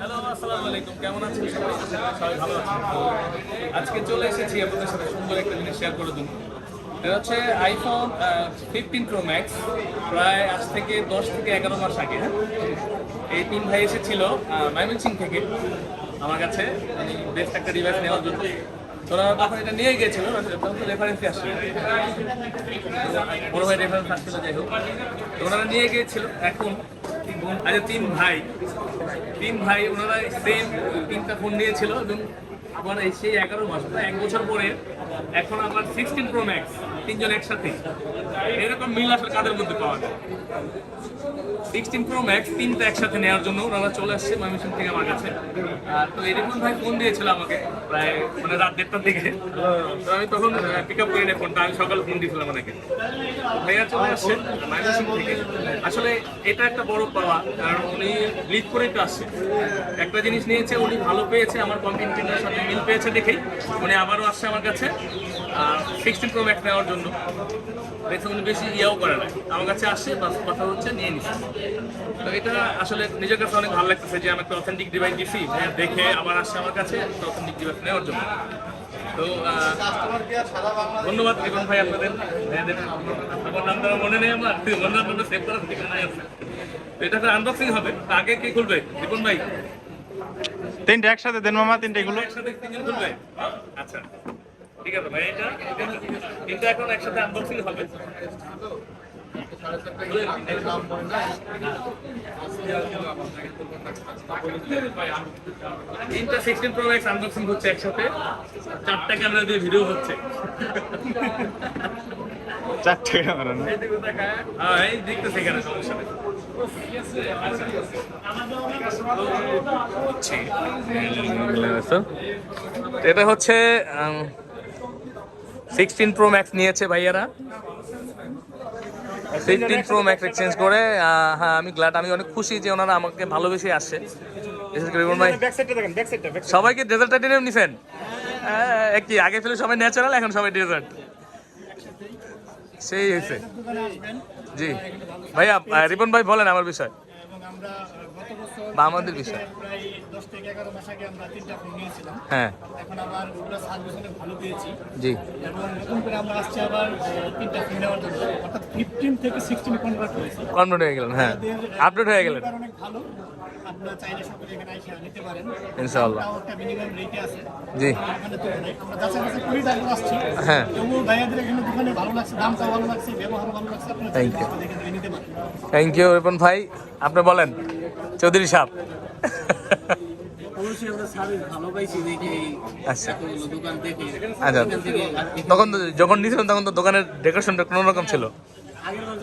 Hello, আসসালামু আলাইকুম। কেমন আছেন সবাই? সবাই ভালো আছেন। আজকে চলে এসেছি আপনাদের সাথে সুন্দর একটা জিনিস শেয়ার করে দিন এটা হচ্ছে আইফোন ফিফটিন প্রো ম্যাক্স প্রায় আজ থেকে দশ থেকে এগারো মাস আগে হ্যাঁ? এই তিন ভাই এসেছিল ময়মনসিং থেকে, আমার কাছে। মানে বেস্ট একটা ডিভাইস নেওয়ার জন্য। তো ওরা তখন এটা নিয়ে গিয়েছিল তখন তো রেফারেন্সই আসছিল। বড় ভাই রেফারেন্স আসছিল, যাই হোক। ওনারা নিয়ে গিয়েছিল, এখন আচ্ছা তিন ভাই। তিন ভাই ওনারা সেম তিনটা ফোন নিয়েছিল এবং আবার এই সেই এগারো মাস এক বছর পরে এখন আবার সিক্সটিন প্রো ম্যাক্স তিনজন একসাথে। এরকম মিল আসলে কাদের মধ্যে পাওয়া যায়? সিক্সটিন প্রো ম্যাক্স তিনটা একসাথে নেওয়ার জন্য ওনারা চলে আসছে ময়মনসিং থেকে আমার কাছে। তো এরকম ভাই ফোন দিয়েছিল আমাকে প্রায় মানে রাত দেড়টার দিকে। তো আমি তখন পিক আপ করি না ফোনটা আমি সকালে ফোন দিয়েছিলাম ওনাকে। ভাইয়া চলে আসছে ময়মনসিং থেকে। আসলে এটা একটা বড় পাওয়া, কারণ উনি লিড করেই তো আসছে। একটা জিনিস নিয়েছে, উনি ভালো পেয়েছে আমার কম্পিউটারের সাথে। মিল পেয়েছে দেখেই। উনি আবারও আসছে আমার কাছে। সিক্সটিন প্রো ম্যাক্স নেওয়ার জন্য। দেখছে উনি বেশি ইয়েও করে না আমার কাছে আসছে বাস কথা হচ্ছে নিয়ে নিচ্ছে তো এটা আসলে নিজের কাছে অনেক ভালো লাগতেছে যে আমি একটা অথেন্টিক ডিভাইস দিছি। হ্যাঁ, দেখে আবার আসছে আমার কাছে একটা অথেন্টিক ডিভাইস নেওয়ার জন্য। তো ধন্যবাদ রিপন ভাই আপনাদের। আমার নাম তারা মনে নেই আমার। মনে আপনাদের সেভ করার ঠিকানায় আছে। তো আনবক্সিং হবে। আগে কে খুলবে? রিপন ভাই? তিনটে একসাথে দেন মামা তিনটে এগুলো। একসাথে আচ্ছা ঠিক আছে ভাই এটা এটা এখন একসাথে আনবক্সিং হবে। তিনটা সিক্সটিন প্রো ম্যাক্স আনবক্সিং হচ্ছে একসাথে। চারটা ক্যামেরা দিয়ে ভিডিও হচ্ছে। চারটে ক্যামেরা না? এই দেখতেছে এখানে সমস্যা নেই। হচ্ছে এটা হচ্ছে সিক্সটিন প্রো ম্যাক্স নিয়েছে ভাইয়ারা। সিক্সটিন প্রো ম্যাক্স এক্সচেঞ্জ করে হ্যাঁ আমি গ্ল্যাড আমি অনেক খুশি যে ওনারা আমাকে ভালোবেসে আসছে। বিশেষ করে ভাই। সবাইকে ডেজার্ট টাইটেনিয়াম নিছেন? হ্যাঁ, কি আগে ছিল সবাই ন্যাচারাল এখন সবাই ডেজার্ট সেই হয়েছে। জি। ভাইয়া রিপন ভাই বলেন আমার বিষয়। বা আমাদের বিষয়। প্রায় দশ থেকে এগারো মাস আগে আমরা তিনটা ফোন নিয়েছিলাম। হ্যাঁ। এখন আবার ওগুলো সার্ভিস অনেক ভালো পেয়েছি। জি। এবং নতুন করে আমরা আসছি আবার তিনটা ফোন নেওয়ার জন্য। অর্থাৎ ফিফটিন থেকে সিক্সটিন কনভার্ট হয়েছে। কনভার্ট হয়ে গেলেন হ্যাঁ। আপডেট হয়ে গেলেন। অনেক ভালো। আপনারা চাইলে সকলে এখানে এসে নিতে পারেন। ইনশাআল্লাহ। একটা মিনিমাম রেটে আছে। জি। এখানে তো আমরা যাচাই বাছাই করেই তারপর আসছি। হ্যাঁ। তবুও ভাইয়াদের এখানে দোকানে ভালো লাগছে দামটাও ভালো লাগছে ব্যবহার ভালো লাগছে আপনারা Thank চাইলে you. আমাদের এখান থেকে নিতে পারেন। থ্যাংক ইউ রিপন ভাই। আপনি বলেন চৌধুরী সাহেব। অবশ্যই আমরা সার্ভিস ভালো পাইছি দেখে আচ্ছা। আচ্ছা। তখন তো যখন নিয়েছিলাম তখন তো দোকানের ডেকোরেশনটা কোনো রকম ছিল।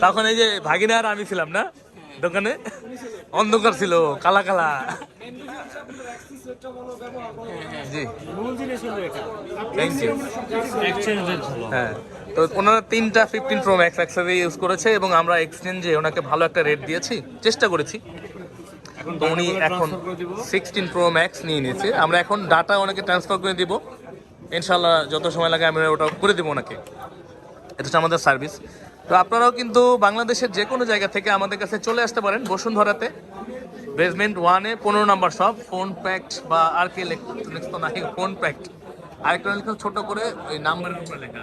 তখন এই যে ভাগিনা আর আমি ছিলাম না? দোকানে? অন্ধকার ছিল কালা কালা। জি। থ্যাংক ইউ হ্যাঁ তো ওনারা তিনটা ফিফটিন প্রো ম্যাক্স একসাথে ইউজ করেছে এবং আমরা এক্সচেঞ্জে ওনাকে ভালো একটা রেট দিয়েছি চেষ্টা করেছি। তো উনি এখন সিক্সটিন প্রো ম্যাক্স নিয়ে নিয়েছে। আমরা এখন ডাটা ওনাকে ট্রান্সফার করে দিব। ইনশাল্লাহ যত সময় লাগে আমরা ওটা করে দেবো ওনাকে। এটা হচ্ছে আমাদের সার্ভিস তো আপনারাও কিন্তু বাংলাদেশের যে কোনো জায়গা থেকে আমাদের কাছে চলে আসতে পারেন বসুন্ধরাতে। বেসমেন্ট ওয়ানে পনেরো নাম্বার সব ফোন প্যাক্ট বা আর কি ইলেকট্রনিক্স তো নাই ফোন প্যাক্ট আরেকটা লেখা ছোট করে ওই নাম্বারের উপরে লেখা।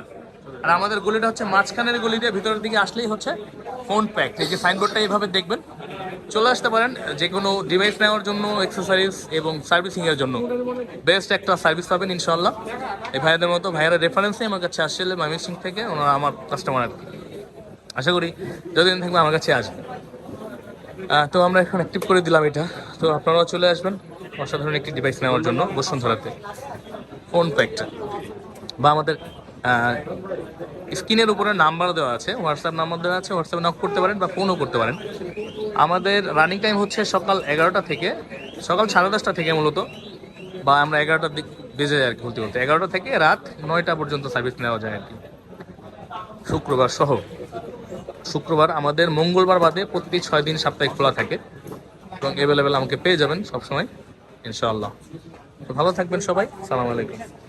আর আমাদের গলিটা হচ্ছে মাঝখানের গলি দিয়ে ভিতরের দিকে আসলেই হচ্ছে ফোন প্যাক্ট এই যে সাইনবোর্ডটা এইভাবে দেখবেন। চলে আসতে পারেন, যে কোনো ডিভাইস নেওয়ার জন্য এক্সেসরিজ এবং সার্ভিসিংয়ের জন্য। বেস্ট একটা সার্ভিস পাবেন ইনশাল্লাহ এই ভাইয়াদের মতো ভাইয়ারা রেফারেন্সে আমার কাছে আসলে ময়মনসিং থেকে, ওনারা আমার কাস্টমার আর কি। আশা করি যতদিন থাকবে আমার কাছে আসবে। তো আমরা এখন অ্যাক্টিভ করে দিলাম এটা। তো আপনারাও চলে আসবেন অসাধারণ একটি ডিভাইস নেওয়ার জন্য বসুন্ধরাতে। ফোন প্যাকটা বা আমাদের স্ক্রিনের উপরে নাম্বার দেওয়া আছে হোয়াটসঅ্যাপ নাম্বার দেওয়া আছে হোয়াটসঅ্যাপে নক করতে পারেন বা ফোনও করতে পারেন। আমাদের রানিং টাইম হচ্ছে সকাল এগারোটা থেকে, সকাল সাড়ে দশটা থেকে মূলত, বা আমরা এগারোটার দিক বেজে যায় আর কি বলতে বলতে। এগারোটা থেকে রাত নয়টা পর্যন্ত সার্ভিস নেওয়া যায় আর কি। শুক্রবার সহ। শুক্রবার আমাদের মঙ্গলবার বাদে প্রতি ছয় দিন সাপ্তাহিক খোলা থাকে এবং অ্যাভেলেবেল আমাকে পেয়ে যাবেন সবসময়, ইনশাআল্লাহ। তো ভালো থাকবেন সবাই, সালাম আলাইকুম।